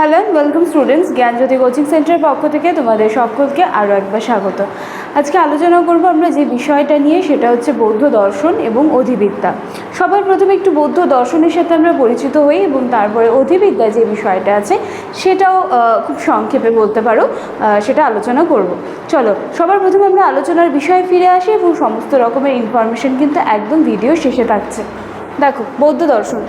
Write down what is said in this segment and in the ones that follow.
Hello and welcome students Gyanjyoti coaching সেন্টারের পক্ষ থেকে তোমাদের সকলকে আরও একবার স্বাগত। আজকে আলোচনা করব আমরা যে বিষয়টা নিয়ে, সেটা হচ্ছে বৌদ্ধ দর্শন এবং অধিবিদ্যা। সবার প্রথমে একটু বৌদ্ধ দর্শনের সাথে আমরা পরিচিত হই এবং তারপরে অধিবিদ্যা যে বিষয়টা আছে, সেটাও খুব সংক্ষেপে বলতে পারো সেটা আলোচনা করব। চলো, সবার প্রথমে আমরা আলোচনার বিষয়ে ফিরে আসি এবং সমস্ত রকমের ইনফরমেশন কিন্তু একদম ভিডিও শেষে থাকছে। দেখো, বৌদ্ধ দর্শন।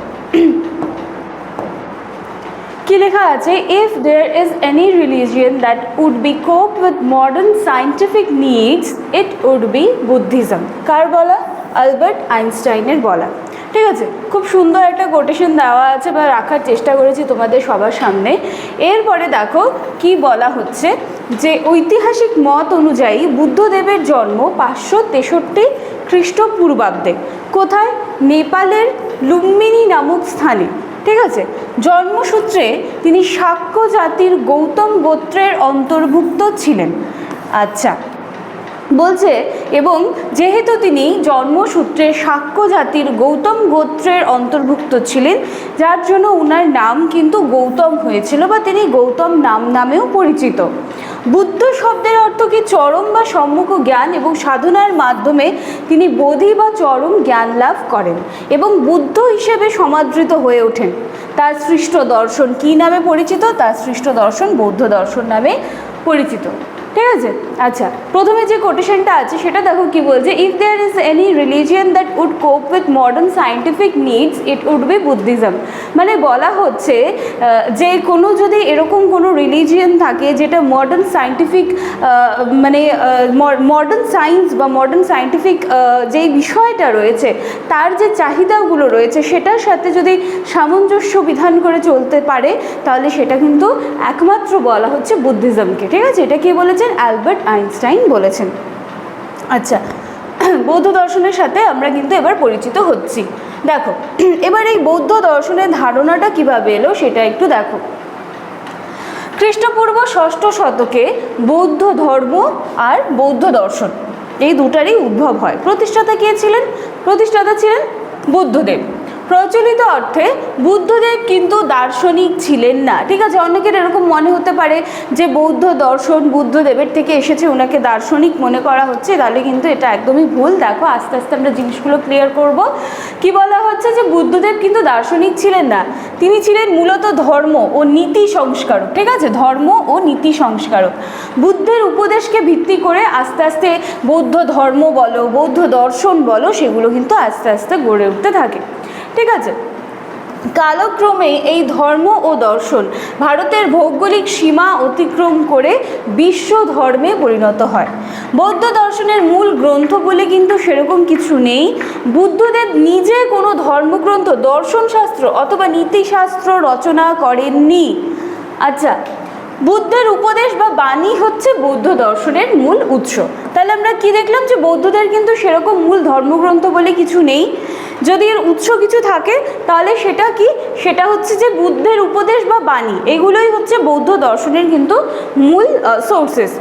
কি লেখা আছে? If there is any religion that would be cope with modern scientific needs it would be Buddhism কার বলা? আলবার্ট আইনস্টাইনের বলা। ঠিক আছে, খুব সুন্দর একটা কোটেশন দেওয়া আছে বা রাখার চেষ্টা করেছি তোমাদের সবার সামনে। এরপরে দেখো কি বলা হচ্ছে যে ঐতিহাসিক মত অনুযায়ী বুদ্ধদেবের জন্ম পাঁচশো তেষট্টি খ্রিস্টপূর্বাব্দে। কোথায়? নেপালের লুম্বিনী নামক স্থানে। ঠিক আছে জন্মসূত্রে তিনি শাক্য জাতির গৌতম গোত্রের অন্তর্ভুক্ত ছিলেন। আচ্ছা বলছে, এবং যেহেতু তিনি জন্মসূত্রে শাক্য জাতির গৌতম গোত্রের অন্তর্ভুক্ত ছিলেন, যার জন্য উনার নাম কিন্তু গৌতম হয়েছিল বা তিনি গৌতম নাম নামেও পরিচিত। বুদ্ধ শব্দের অর্থ কি চরম বা সম্মুখ জ্ঞান এবং সাধনার মাধ্যমে তিনি বোধি বা চরম জ্ঞান লাভ করেন এবং বুদ্ধ হিসেবে সমাদৃত হয়ে ওঠেন। তার সৃষ্ট দর্শন কি নামে পরিচিত? তার সৃষ্ট দর্শন বৌদ্ধ দর্শন নামে পরিচিত। ঠিক আছে? আচ্ছা প্রথমে যে কোটেশনটা আছে, সেটা দেখো কি বলছে if there is any religion that would cope with modern scientific needs it would be Buddhism মানে বলা হচ্ছে যে কোনো যদি এরকম কোনো রিলিজিয়ান থাকে, যেটা মডার্ন সায়েন্টিফিক মানে মডার্ন সায়েন্স বা মডার্ন সায়েন্টিফিক যেই বিষয়টা রয়েছে, তার যে চাহিদাগুলো রয়েছে, সেটার সাথে যদি সামঞ্জস্য বিধান করে চলতে পারে, তাহলে সেটা কিন্তু একমাত্র বলা হচ্ছে বুদ্ধিজমকে ঠিক আছে? এটা কে বলেছেন অ্যালবার্ট আইনস্টাইন বলেছেন। আচ্ছা বৌদ্ধ দর্শনের সাথে আমরা কিন্তু এবার পরিচিত হচ্ছি। দেখো, এবার এই বৌদ্ধ দর্শনের ধারণাটা কীভাবে এলো সেটা একটু দেখো। খ্রিস্টপূর্ব ষষ্ঠ শতকে বৌদ্ধ ধর্ম আর বৌদ্ধ দর্শন, এই দুটারই উদ্ভব হয়। প্রতিষ্ঠাতা কে ছিলেন? প্রতিষ্ঠাতা ছিলেন বুদ্ধদেব। প্রচলিত অর্থে বুদ্ধদেব কিন্তু দার্শনিক ছিলেন না। ঠিক আছে, অনেকের এরকম মনে হতে পারে যে বৌদ্ধ দর্শন বুদ্ধদেবের থেকে এসেছে ওনাকে দার্শনিক মনে করা হচ্ছে, তাহলে কিন্তু এটা একদমই ভুল। দেখো, আস্তে আস্তে আমরা জিনিসগুলো ক্লিয়ার করব। কি বলা হচ্ছে যে বুদ্ধদেব কিন্তু দার্শনিক ছিলেন না। তিনি ছিলেন মূলত ধর্ম ও নীতি সংস্কারক। ঠিক আছে, ধর্ম ও নীতি সংস্কারক। বুদ্ধের উপদেশকে ভিত্তি করে আস্তে আস্তে বৌদ্ধ ধর্ম বলো, বৌদ্ধ দর্শন বলো, সেগুলো কিন্তু আস্তে আস্তে গড়ে উঠতে থাকে। ঠিক আছে? কালক্রমে এই ধর্ম ও দর্শন ভারতের ভৌগোলিক সীমা অতিক্রম করে বিশ্ব ধর্মে পরিণত হয়। বৌদ্ধ দর্শনের মূল গ্রন্থ বলে কিন্তু সেরকম কিছু নেই। বুদ্ধদেব নিজে কোনো ধর্মগ্রন্থ, দর্শনশাস্ত্র অথবা নীতিশাস্ত্র রচনা করেননি। আচ্ছা বুদ্ধের উপদেশ বা বাণী হচ্ছে বৌদ্ধ দর্শনের মূল উৎস। তাহলে আমরা কি দেখলাম যে বৌদ্ধদের কিন্তু সেরকম মূল ধর্মগ্রন্থ বলে কিছু নেই। যদি এর উৎস কিছু থাকে, তাহলে সেটা কি? সেটা হচ্ছে যে বুদ্ধের উপদেশ বা বাণী। এগুলোই হচ্ছে বৌদ্ধ দর্শনের কিন্তু মূল সোর্সেস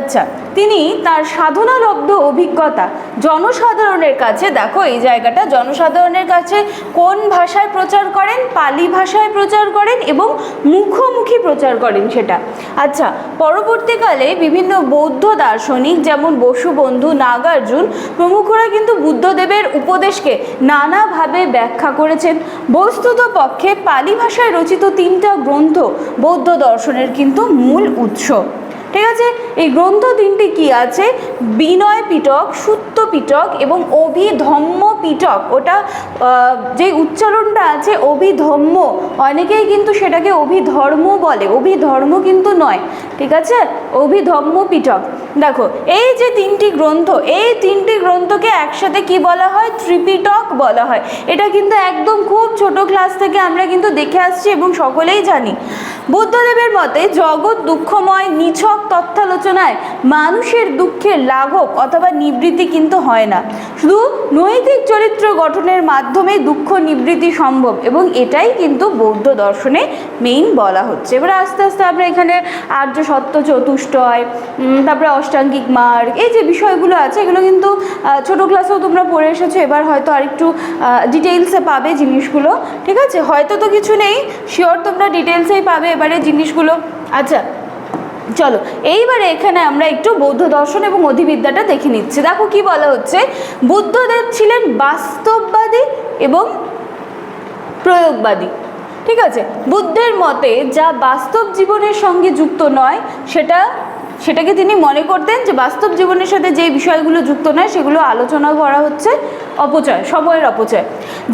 আচ্ছা তিনি তার সাধনালব্ধ অভিজ্ঞতা জনসাধারণের কাছে, দেখো এই জায়গাটা, জনসাধারণের কাছে কোন ভাষায় প্রচার করেন? পালি ভাষায় প্রচার করেন এবং মুখোমুখি প্রচার করেন সেটা। আচ্ছা পরবর্তীকালে বিভিন্ন বৌদ্ধ দার্শনিক যেমন বসুবন্ধু নাগার্জুন, প্রমুখরা কিন্তু বুদ্ধদেবের উপদেশকে নানাভাবে ব্যাখ্যা করেছেন। বস্তুত পক্ষে পালি ভাষায় রচিত তিনটা গ্রন্থ বৌদ্ধ দর্শনের কিন্তু মূল উৎস। ঠিক আছে? এই গ্রন্থ তিনটি কি আছে? বিনয় পিটক সুত্ত পিটক এবং অভিধম্ম পিটক ওটা যে উচ্চারণটা আছে অভিধম্ম, অনেকেই কিন্তু সেটাকে অভিধর্ম বলে। অভিধর্ম কিন্তু নয়, ঠিক আছে? অভিধম্ম পিটক দেখো, এই যে তিনটি গ্রন্থ, এই তিনটি গ্রন্থকে একসাথে কি বলা হয়? ত্রিপিটক বলা হয়। এটা কিন্তু একদম খুব ছোট ক্লাস থেকে আমরা কিন্তু দেখে আসছি এবং সকলেই জানি। বুদ্ধদেবের মতে, জগৎ দুঃখময়, নিছক তথ্যালোচনায় মানুষের দুঃখের লাঘব অথবা নিবৃত্তি কিন্তু হয় না। শুধু নৈতিক চরিত্র গঠনের মাধ্যমে দুঃখ নিবৃত্তি সম্ভব এবং এটাই কিন্তু বৌদ্ধ দর্শনে মেইন বলা হচ্ছে। এবার আস্তে আস্তে আমরা এখানে আর্য, সত্য চতুষ্টয় তারপরে অষ্টাঙ্গিক মার্গ, এই যে বিষয়গুলো আছে, এগুলো কিন্তু ছোট ক্লাসেও তোমরা পড়ে এসেছ, এবার হয়তো আরেকটু ডিটেলসে পাবে জিনিসগুলো, ঠিক আছে? হয়তো তো কিছু নেই শিওর তোমরা ডিটেলসেই পাবে এবারে জিনিসগুলো। আচ্ছা চলো, এইবারে এখানে আমরা একটু বৌদ্ধ দর্শন এবং অধিবিদ্যাটা দেখে নিচ্ছি। দেখো কি বলা হচ্ছে, বুদ্ধদেব ছিলেন বাস্তববাদী এবং প্রয়োগবাদী, ঠিক আছে? বুদ্ধের মতে যা বাস্তব জীবনের সঙ্গে যুক্ত নয়, সেটা সেটাকে তিনি মনে করতেন যে বাস্তব জীবনের সাথে যে বিষয়গুলো যুক্ত নয়, সেগুলো আলোচনা করা হচ্ছে অপচয়, সময়ের অপচয়।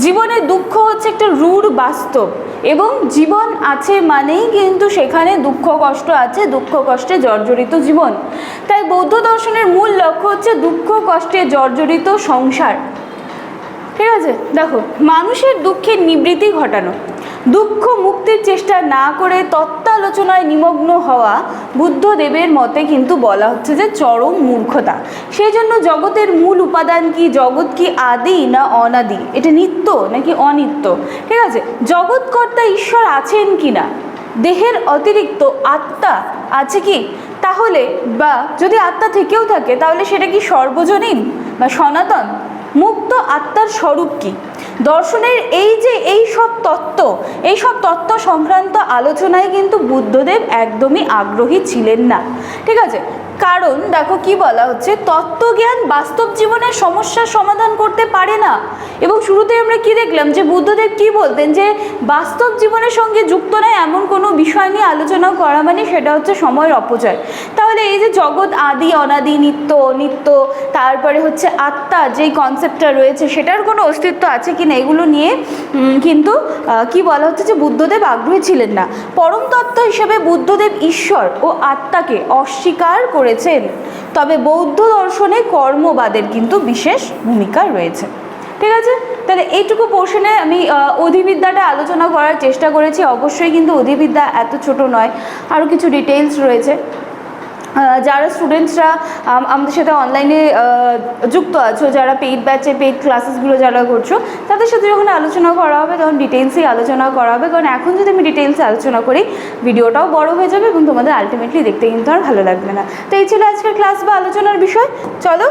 জীবনে দুঃখ হচ্ছে একটা রূঢ় বাস্তব এবং জীবন আছে মানেই কিন্তু সেখানে দুঃখ কষ্ট আছে, দুঃখ কষ্টে জর্জরিত জীবন। তাই বৌদ্ধ দর্শনের মূল লক্ষ্য হচ্ছে দুঃখ কষ্টে জর্জরিত সংসার। ঠিক আছে? দেখো, মানুষের দুঃখের নিবৃত্তি ঘটানো। দুঃখ মুক্তির চেষ্টা না করে তত্ত্বালোচনায় নিমগ্ন হওয়া বুদ্ধদেবের মতে কিন্তু বলা হচ্ছে যে চরম মূর্খতা। সেই জন্য জগতের মূল উপাদান কি? জগৎ কি আদি না অনাদি? এটা নিত্য নাকি অনিত্য? ঠিক আছে? জগৎকর্তা ঈশ্বর আছেন কি না? দেহের অতিরিক্ত আত্মা আছে কি? তাহলে বা যদি আত্মা থেকেও থাকে, তাহলে সেটা কি সর্বজনীন বা সনাতন? মুক্ত আত্মার স্বরূপ কী? দর্শনের এই যে এই সব তত্ত্ব, এই সব তত্ত্ব সংক্রান্ত আলোচনায় কিন্তু বুদ্ধদেব একদমই আগ্রহী ছিলেন না। ঠিক আছে? কারণ, দেখো কি বলা হচ্ছে, তত্ত্বজ্ঞান বাস্তব জীবনের সমস্যার সমাধান করতে পারে না। এবং শুরুতে আমরা কি দেখলাম যে বুদ্ধদেব কি বলতেন যে, বাস্তব জীবনের সঙ্গে যুক্ত নয় এমন কোনো বিষয় নিয়ে আলোচনা করা মানে সেটা হচ্ছে সময়ের অপচয়। তাহলে এই যে জগৎ, আদি, অনাদি, নিত্য নিত্য তারপরে হচ্ছে আত্মা যেই কনসেপ্টটা রয়েছে, সেটার কোনো অস্তিত্ব আছে কি না এগুলো নিয়ে কিন্তু কি বলা হচ্ছে যে বুদ্ধদেব আগ্রহী ছিলেন না। পরম তত্ত্ব হিসেবে বুদ্ধদেব ঈশ্বর ও আত্মাকে অস্বীকার করেছেন। তবে বৌদ্ধ দর্শনে কর্মবাদের কিন্তু বিশেষ ভূমিকা রয়েছে। ঠিক আছে? তাহলে এইটুকু পোর্শনে আমি অধিবিদ্যাটা আলোচনা করার চেষ্টা করেছি। অবশ্যই কিন্তু অধিবিদ্যা এত ছোট নয়। আরও কিছু ডিটেলস রয়েছে। যারা স্টুডেন্টসরা আমাদের সাথে অনলাইনে যুক্ত আছো, যারা পেইড ব্যাচে পেইড ক্লাসেসগুলো যারা করছ, তাদের সাথে যখন আলোচনা করা হবে, তখন ডিটেলসেই আলোচনা করা হবে। কারণ এখন যদি আমি ডিটেলসে আলোচনা করি ভিডিওটাও বড় হয়ে যাবে এবং তোমাদের আলটিমেটলি দেখতে কিন্তু আর ভালো লাগবে না। তো এই ছিল আজকের ক্লাস বা আলোচনার বিষয়। চলো,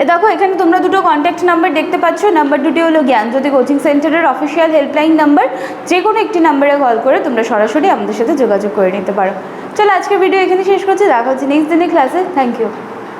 এ দেখো, এখানে তোমরা দুটো কন্ট্যাক্ট নাম্বার দেখতে পাচ্ছ। নাম্বার দুটি হলো জ্ঞানজ্যোতি কোচিং সেন্টারের অফিসিয়াল হেল্পলাইন নাম্বার যে কোনো একটি নাম্বারে কল করে তোমরা সরাসরি আমাদের সাথে যোগাযোগ করে নিতে পারো। চলো আজকে ভিডিও এখানে শেষ করছি। দেখা হচ্ছে নেক্সট দিনের ক্লাসে থ্যাংক ইউ